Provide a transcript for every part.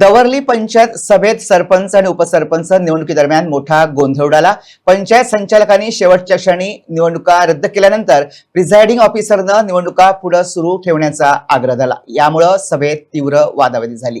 दवर्ली पंचायत सभेत सरपंच आणि उपसरपंच निवडणुकीदरम्यान मोठा गोंधळ उडाला. पंचायत संचालकांनी शेवटच्या क्षणी निवडणुका रद्द केल्यानंतर प्रिझायडिंग ऑफिसरनं निवडणुका पुढे सुरू ठेवण्याचा आग्रह धरला. यामुळं सभेत तीव्र वादावादी झाली.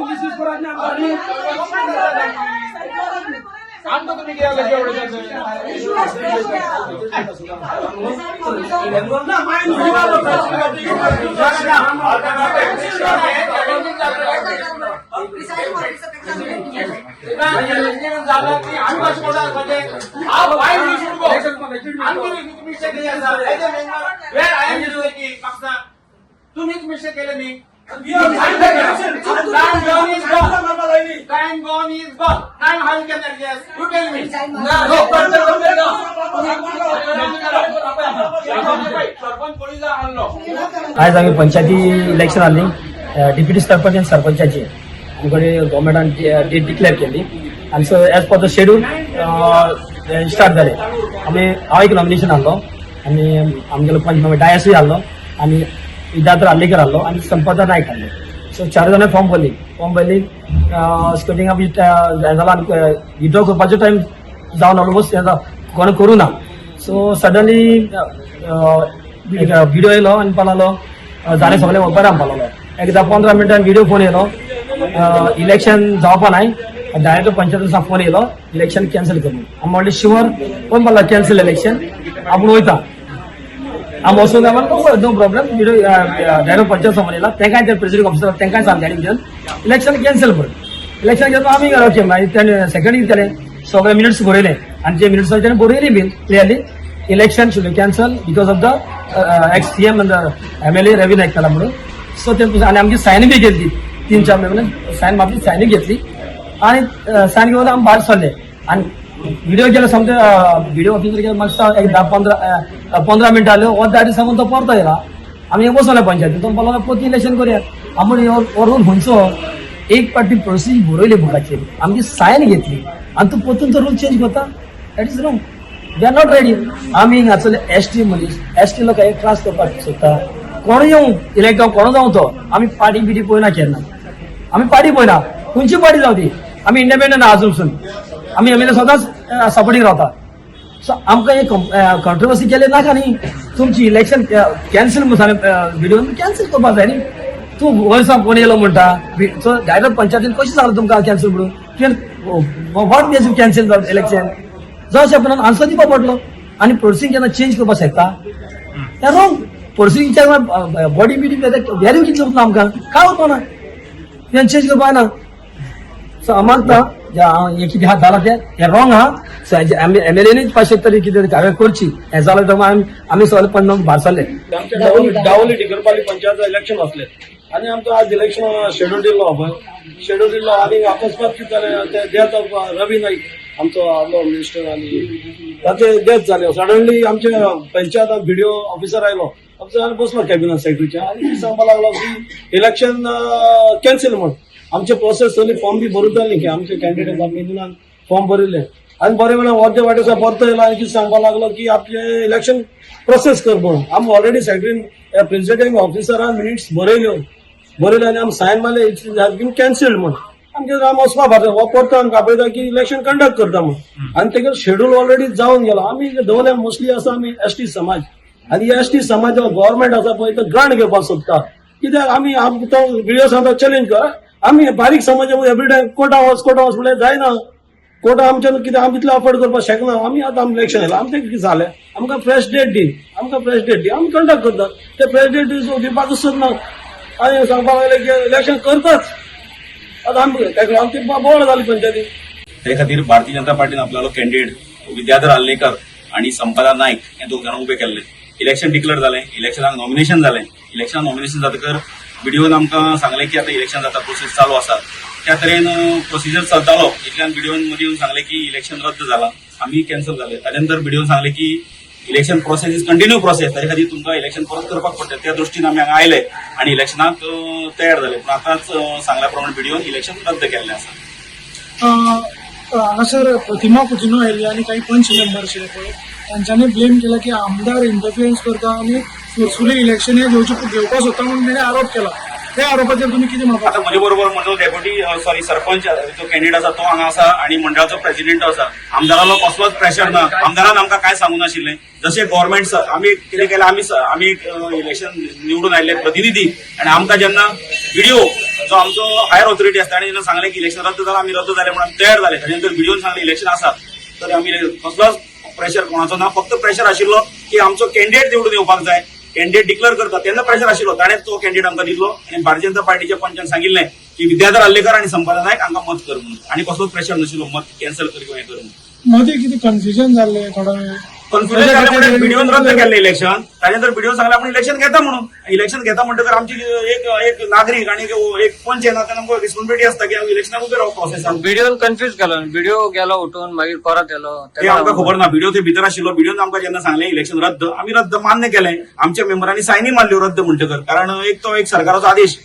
have taken the decision. Actually, first you decision कुठे करून दिला? No, no, no, no, no. तुम्हीच मिस्टेक केलं मी Time gone is gone. Time gone is gone. Time how you can adjust? You tell me. Sarpanch police आणलो आज आम्ही पंचायती election आली. डिप्युटी सरपंच आणि सरपंचाची. आमकडे गव्हर्मेंटान डेट डिक्लेअर केली. आणि so as per the schedule start झाले. आम्ही हांव एक नॉमिनेशन आहलो आनी आमगेलो पंच डायसूय आहलो आनी विद्याधर आल्लेकर आहलो आनी संपदा नायक आहलो सो चार जाणां फॉर्म भरली फॉर्म भरली स्कटिंगा बी जाला आनी विड्रॉ करपाचो टायम जावन ऑलमोस्ट कोणें करूं ना. सो सडनली व्हिडिओ येयलो आनी पावलो जालें सगळें बरें पावलो एकदा पंदरा मिनटान व्हिडिओ फोन येयलो इलेक्शन जावपा नाय डायरेक्ट पंचायतीचा फोन येयलो इलेक्शन कॅन्सल करून. आमी म्हणलें शुअर कोण पावला कॅन्सल इलेक्शन आपूण वयता आमी वचून काय म्हणलो no problem video direct panchayat समोर येयला तेंकाय ते प्रेसिडेंट ऑफिसर तेंकाय सांगले घेवन इलेक्शन कॅन्सल कर इलेक्शन घेवन आमी ओके मागीर सेकंड घेतले केलें सगळे मिनिट्स बरयले आनी जे मिनिट्स तेणें बरयली been clearly election should be cancel because of the ex C M M L A Ravi Naik केला म्हणून सो ते आनी आमची सायन बी घेतली तीन चार महिने सायन मागली सायन घेतली आनी सायन घेऊन आमी भायर सरले आनी व्हिडिओ केलो सामके व्हिडिओ ऑफिसर केलो मागता एक धा पंदरा पंदरा मिनटां जाल्यो अर्द आडी सामून तो परतो येयला आमी हे बसले पंचायती तो बोला पोती इलेक्शन करूया आमी व्हरून खंयचो एक पाटी प्रोसिजर बरयली बुकाचेर आमची सायन घेतली आनी तूं पोतून तो रूल चेंज करता that is wrong they are not ready आमी हांगासरले एस टी मनीस एस टी लोकांक क्लास करपाक सोदता कोण येवं इलेक्ट जावं कोण जावं तो आमी पार्टी बिटी पळयना केन्ना आमी पार्टी पळयना खंयची पार्टी जावं ती आमी इंडिपेंडंट आहा अजून आमी एम एल ए सदांच सपोर्टींग रावता सो आमकां हे कंट्रोवर्सी केले नाका न्ही तुमची इलेक्शन कॅन्सल म्हणून व्हिडिओ कॅन्सल करपाक जाय न्ही. तूं वर्सां कोण येयलो म्हणटा सो डायरेक्ट पंचायतीन कशें सांगलें तुमकां कॅन्सल म्हणून? कित्याक वॉट बेज कॅन्सल जावन इलेक्शन जावं शकना आन्सर दिवपा पडलो. आनी प्रोसिंग जेन्ना चेंज करपाक शकता. तें रॉंग बॉडी बिडी वॅल्यू कितलो उरता आमकां? काय उरपा ना? तें चेंज करपा ना सो हें कितें आहा झाला तें हें रॉंग आहा एम एल एने पाचशे तरी कितें हांवें करची हें जालें तर आमी आमी सगळे पण भायर सरले डावली डावली टिकरपाली पंचायत इलेक्शन असले आणि आमचं आज इलेक्शन शेड्यूल दिल्लो पळय शेड्यूल दिल्लो आनी अकस्मात कितें जालें ते डेथ ऑफ रवी नाईक आमचो आलो मिनिस्टर आनी ताचे डेथ जाले सडनली आमचे पंचायत व्हिडिओ ऑफिसर आयलो आमचो बसलो कॅबिनेट सेक्रेटरीच्या आनी सांगपाक लागलो की इलेक्शन कॅन्सल म्हण आमचे प्रोसेस सगळी फॉर्म बी भरूं जाली की आमचे कॅन्डिडेट आमी फॉर्म भरिल्ले आनी बरें वेळार अर्दे वाटेचा परतो येयलो आनी कितें सांगपाक लागलो की आपले इलेक्शन प्रोसेस कर म्हणून. आमी ऑलरेडी सेक्रेटरीन प्रेसिडेंट ऑफिसरान मिनिट्स बरयल्यो बरयलें आनी आमी सायन मारले हॅज बीन कॅन्सल्ड म्हण. आमचे आमी वचपा भायर हो परतो आमकां आपयता की इलेक्शन कंडक्ट करता म्हण. आनी तेगे शेड्यूल ऑलरेडी जावन गेलो. आमी दवले मोस्टली आसा आमी एस टी समाज. आनी एस टी समाज गव्हर्मेंट आसा पळय तो ग्रांट घेवपाक सोदता कित्याक आमी तो व्हिडिओ सांगता चॅलेंज कर. आमी बारीक समाज टाइम कोटा वच कोटा वच म्हणल्यार जायना कोटा आमच्यान कितें आमी इतलें अफोर्ड करपाक शकना आमी आतां आमी इलेक्शन आयलां आमचें कितें जालें आमकां फ्रेश डेट दी आमकां फ्रेश डेट दी आमी कंडक्ट करता. ते फ्रेश डेट दिवपाक सोदना आनी सांगपाक लागले की इलेक्शन करताच आतां आमी तेका लागून ती बोवाळ जाली पंचायती ते खातीर भारतीय जनता पार्टीन आपल्यालो कॅन्डिडेट विद्याधर आल्लेकर आणि संपदा नायक हे दोग जाणां उभे केल्ले इलेक्शन डिक्लेअर जालें इलेक्शनाक नॉमिनेशन जालें इलेक्शनाक नॉमिनेशन जातकर बीडीओन आमकां सांगलें की आतां इलेक्शन जाता प्रोसेस चालू आसा. त्या तरेन प्रोसिजर चलतालो इतल्यान बीडीओन मदीं येवन सांगलें की इलेक्शन रद्द जालां आमी कॅन्सल जाले ताजे नंतर बीडीओन सांगलें की election process is continue process ताचे खातीर तुमकां इलेक्शन परत करपाक पडटलें त्या दृश्टीन आमी हांगा आयले आनी इलेक्शनाक तयार जाले पूण आतांच सांगल्या प्रमाणे बीडीओन इलेक्शन रद्द केल्लें आसा. हांगासर प्रतिमा पुजिनो आयली आनी काही पंच मेंबर्स पळय तांच्यांनी ब्लेम केला की आमदार इंटरफियरन्स करता आनी फोर्सफुली इलेक्शन हे घेवचे घेवपाक सोदता म्हणून ताणें आरोप केला. त्या आरोपाचेर तुमी कितें म्हणपाक आता म्हजे बरोबर म्हजो डेप्युटी सॉरी सरपंच जो कॅन्डिडेट आसा तो हांगा आसा आणि मंडळाचो प्रेसिडेंट आसा आमदारालो कसलोच प्रेशर ना. आमदारान आमकां काय सांगू नाशिल्लें? जशें गव्हर्मेंट आमी कितें केलें आमी आमी इलेक्शन निवडून आयिल्ले प्रतिनिधी. आणि आमकां जेन्ना व्हिडिओ जो आमचो हायर ऑथॉरिटी आसता ताणें जेन्ना सांगलें की इलेक्शन रद्द जालां आमी रद्द जाले म्हणून आमी तयार जाले ताजे नंतर व्हिडिओन सांगलें इलेक्शन आसा तर आमी कसलोच प्रेशर कोणाचो ना फक्त प्रेशर आशिल्लो की आमचो कॅन्डिडेट निवडून येवपाक जाय. कॅन्डिडेट डिक्लेअर करता तेन्ना प्रेशर आशिल्लो ताणें तो कॅन्डिडेट आमकां दिल्लो आणि भारतीय जनता पार्टीच्या पंचान सांगिल्लें की विद्याधर आल्लेकर आणि संपादन नायक हांकां मत कर म्हणून. आणि कसलोच प्रेशर नाशिल्लो मत कॅन्सल कर किंवा हें कर म्हणून. मध्ये कितें कन्फ्युजन जाल्लें थोडा कन्फ्युजन जाल्या मुळे व्हिडिओन रद्द केल्लें इलेक्शन ताजे नंतर व्हिडिओ सांगला आपण इलेक्शन घेता म्हणून. इलेक्शन घेता म्हणटकर आमची एक एक नागरीक आणि एक पंच येना तेन्ना आमकां रिस्पॉन्सिबिलिटी आसता की हांव इलेक्शनाक उबे रावप प्रोसेसान व्हिडिओन कन्फ्युज केलो. व्हिडिओ गेलो उठून मागीर परत येलो ते आमकां खबर ना व्हिडिओ ते भितर आशिल्लो व्हिडिओन आमकां जेन्ना सांगलें इलेक्शन रद्द. आमी रद्द मान्य केलें आमच्या मेंबरांनी सायनी मारल्यो रद्द म्हणटकर कारण एक तो एक सरकाराचो आदेश.